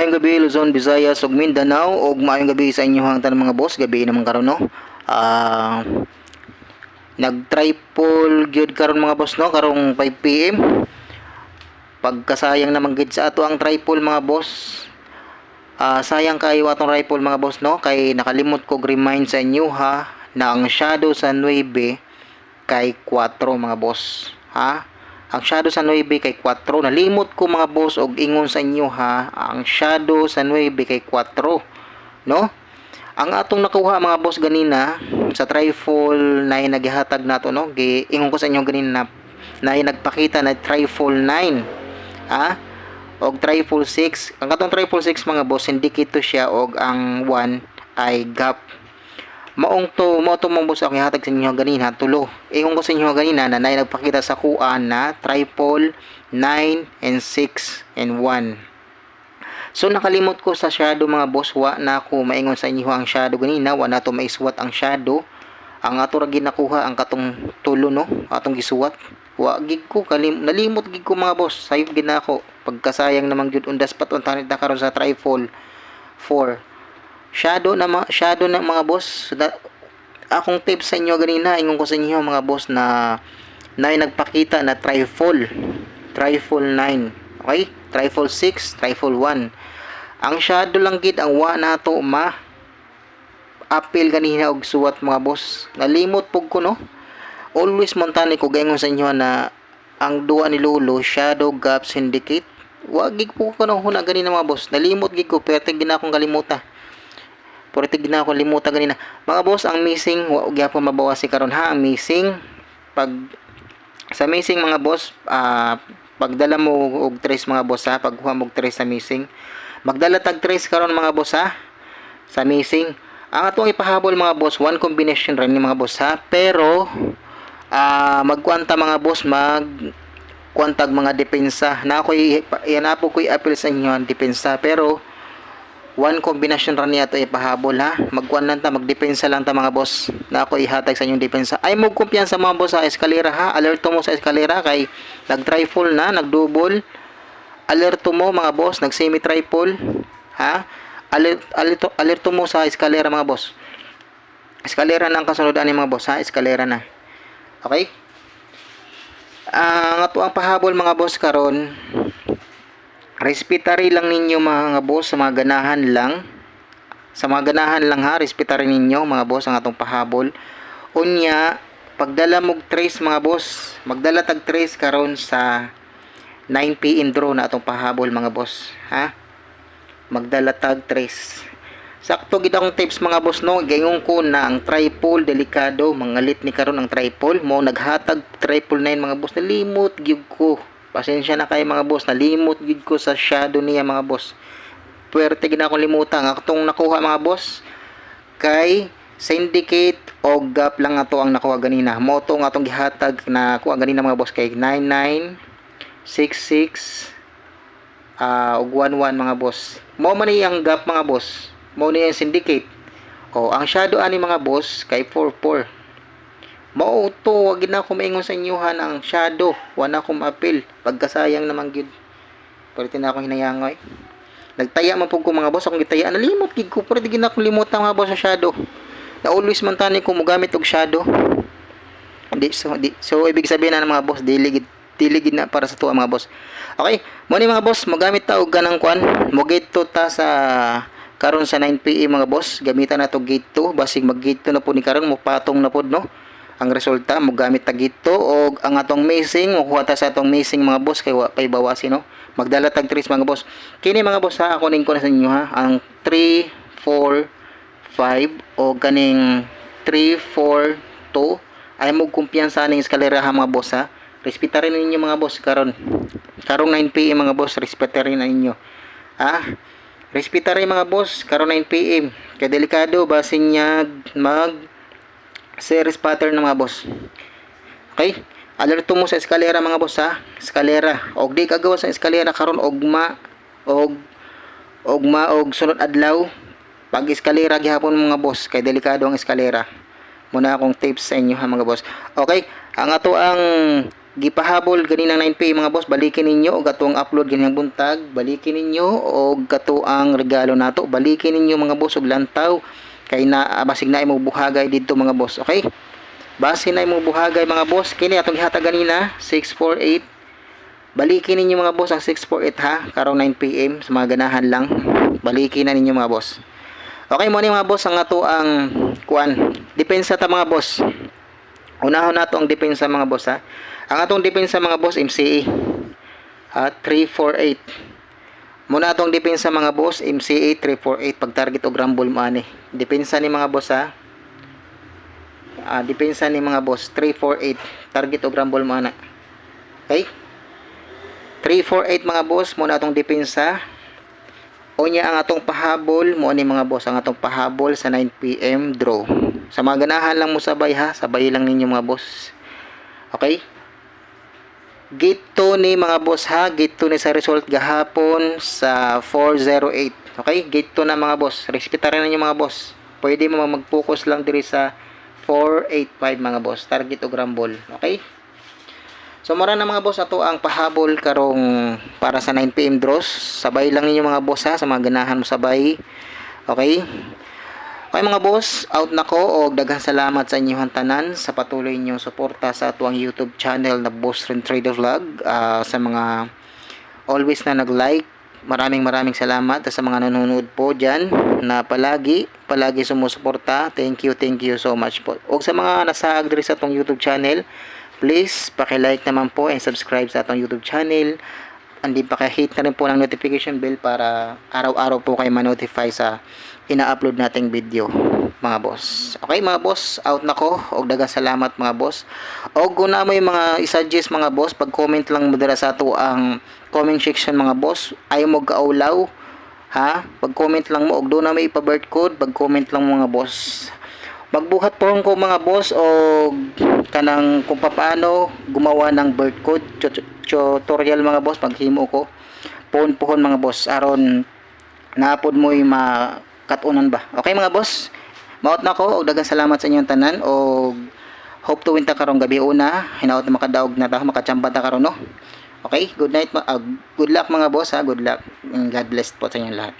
Maayong gabi Luzon, Visayas ug Mindanao ug maayong gabi sa inyo hang tanang mga boss, gabi naman karon no. Ah nag-triple gyud karon mga boss no karong 5 PM. Pagkasayang naman gid sa ato ang triple mga boss. Ah sayang kayo atong rifle mga boss no kay nakalimot ko remind sa inyo ha na ang shadow sa 9 kay 4 mga boss ha ang shadow sa 9 kay 4 nalimot ko mga boss og ingon sa inyo ha? Ang shadow sa 9 kay 4 no? Ang atong nakuha mga boss ganina sa trifle na nagihatag nato no? Giingon ko sa inyo ganina na, na nagpakita na trifle 9 ha? Og trifle 6 ang katong trifle 6 mga boss indicate to siya og ang 1 ay gap maong to mo to mong boss ako ihatag sa inyo ganina tulo. Ingon ko sa inyo ganina na nay nagpakita sa kuan na triple 9 and 6 and 1 so nakalimot ko sa shadow mga boss wa na ako maingon sa inyo ang shadow ganina wa na to maiswat ang shadow. Ang ato ra ginakuha ang katong tulo no? Atong gisuwat. Wa gig ko kalim nalimot gig ko mga boss. Sayop gid na ako. Pagkasayang naman gyud undas pat untanit na karon sa trifle 4 shadow na shadow na mga boss. Da, akong tips sa inyo ganina ingon ko sa inyo mga boss na na nagpakita na trifle trifle 9 okay? Trifle 6 trifle 1 ang shadow lang gid ang wa nato ma apil ganina og suwat mga boss. Nalimot pug ko no? Always montani ko gayon sa inyo na ang duwa ni Lolo shadow gap syndicate. Wa gig po ko no? Huna ganina mga boss. Nalimot gig ko pero tigin akong kalimuta pero tigin akong limuta ganina mga boss ang missing wa gyapon mabawasi karon ha missing pag sa missing mga boss ah pagdala mo og tres mga boss ha pagkuha mo og tres sa missing magdala tag tres karon mga boss ha sa missing ang atong ipahabol mga boss one combination rin ni mga boss ha pero ah magkwanta mga boss mag kwantag mga depensa na ako yan na po ko i-appeal sa inyo ang depensa pero one combination rin niya ito ipahabol ha? Magkuan lang ta magdepensa lang ta mga boss. Na ako ihatag sa inyong depensa. Ay mo kumpiyansa mga boss sa eskalera ha? Alerto mo sa eskalera kay nag triple na nag double alerto mo mga boss nag semi triple ha? Alert, alerto, alerto mo sa eskalera mga boss. Eskalera na ang kasunod ani mga boss ha? Eskalera na. Okay? Ang ato ang pahabol mga boss karon respetary lang ninyo mga boss sa mga ganahan lang. Sa mga ganahan lang ha? Respetary ninyo mga boss ang atong pahabol. Unya pagdala mog trace mga boss. Magdala tag trace karon sa 9 pm draw na atong pahabol mga boss ha? Magdala tag trace. Sakto gid akong tips mga boss no? Gayon ko na ang tripod delikado. Mangalit ni karon ang tripod mo naghatag triple 9 mga boss. Nalimot gyud ko pasensya na kayo mga boss. Nalimot gyud ko sa shadow niya mga boss. Puwerte gid akong limutan ang atong nakuha mga boss kay syndicate o gap lang ato ang nakuha ganina. Mo to ang atong gihatag na kuha ganina mga boss kay 99 66 ah og 11 mga boss. Mo man ang gap mga boss. Mo ni ang syndicate. O ang shadow ani mga boss kay 44 mao to wag na ako maingon sa inyo ha ang shadow. Wala akong appeal pagkasayang naman gid pwede na akong hinayangoy nagtaya man pug ko mga boss akong gitaya. Nalimot gid ko. Pwede gid na akong limutan mga boss sa shadow. Na always man tani ko mogamit og shadow. Di so di, so ibig sabihin na mga boss dili gid dili gid na para sa tuwa mga boss. Okay mo ni mga boss mogamit ta og ganang kwan. Mo gate ta sa karon sa 9 PM mga boss. Gamitan na to gate 2 basig mag gate 2 na po ni karon mo patong na pod no ang resulta mo gamit ta 2 og ang atong missing mo kuha ta sa atong missing mga boss kay wa pay bawasi no? Magdala tag 3 mga boss. Kini mga boss ha ako ning ko na sa inyo ha? Ang 3 4 5 o kaning 3 4 2 ay mo kumpiyansa ning eskalera ha mga boss ha? Respeta rin ninyo mga boss karon. Karong 9 PM mga boss respeta rin ninyo. Ha? Respeta rin mga boss karong 9 PM kay delikado basin niya mag series pattern ng mga boss. Okay? Alerto mo sa eskalera mga boss ha? Eskalera. Og di kagawa sa eskalera karon ogma og ogma og sunod adlaw. Pag eskalera gihapon mga boss kay delikado ang eskalera. Muna akong tips sa inyo ha mga boss. Okay? Ang ato ang gipahabol ganinang 9pm mga boss balikin ninyo. Og atong upload ganinang buntag balikin ninyo. Og kato ang regalo nato balikin ninyo mga boss og lantaw kay na ah, basig na imo buhagay didto mga boss okay? Base na imo buhagay mga boss. Kini atong gihatag ganina 648 balikin ninyo mga boss ang 648 ha? Karong 9pm sa mga ganahan lang. Balikin na ninyo mga boss. Okay mo ni mga boss ang ato ang kuan depensa ta mga boss. Unahon nato ang depensa mga boss ha. Ang atong depensa mga boss MCA at 348. Muna atong depensa mga boss MCA 348 pag target og rumble ani. Depensa ni mga boss ha. Ah, depensa ni mga boss 348 target og rumble mo ana. Okay? 348 mga boss muna atong depensa. Unya ang atong pahabol mo ni mga boss ang atong pahabol sa 9 PM draw. Sa mga ganahan lang mo sabay ha, sabay lang ninyo mga boss. Okay? Gate 2 ni mga boss ha, gate 2 ni sa result gahapon sa 408. Okay? Gate 2 na mga boss. Respetaran ninyo mga boss. Pwede mo mag-focus lang diri sa 485 mga boss. Target o rumble. Okay? So mura na mga boss ato ang pahabol karong para sa 9pm draws. Sabay lang ninyo mga boss ha sa mga ganahan mo sabay. Okay? Okay mga boss, out na ko og daghang salamat sa inyong tanan sa patuloy ninyong suporta sa atuang YouTube channel na Boss Ren Trader Vlog. Ah, sa mga always na nag-like, maraming maraming salamat sa mga nanonood po dyan na palagi, palagi sumusuporta. Thank you, thank you so much po. O sa mga nasa diri sa atong YouTube channel, please paki-like naman po and subscribe sa atong YouTube channel. Andi paki-hit na rin po ng notification bell para araw-araw po kayo ma-notify sa ina-upload nating video mga boss. Okay mga boss, out na ko. Og dagang salamat mga boss. Og kung na mo yung mga i-suggest mga boss, pag-comment lang mo dira sa ato ang comment section mga boss. Ayaw mo kaulaw. Ha? Pag-comment lang mo. Og doon na may ipa-bird code. Pag-comment lang mga boss. Magbuhat po ko mga boss o kanang kung paano gumawa ng bird code tut- tutorial mga boss paghimo ko. Pohon pohon mga boss aron naapod mo yung makatunan ba. Okay mga boss maot na ko og daghang salamat sa inyong tanan og hope to win ta karong gabi una hinaot na makadaog na ta makachamba ta karon no? Okay good night ah, good luck mga boss ha good luck and God bless po sa inyong lahat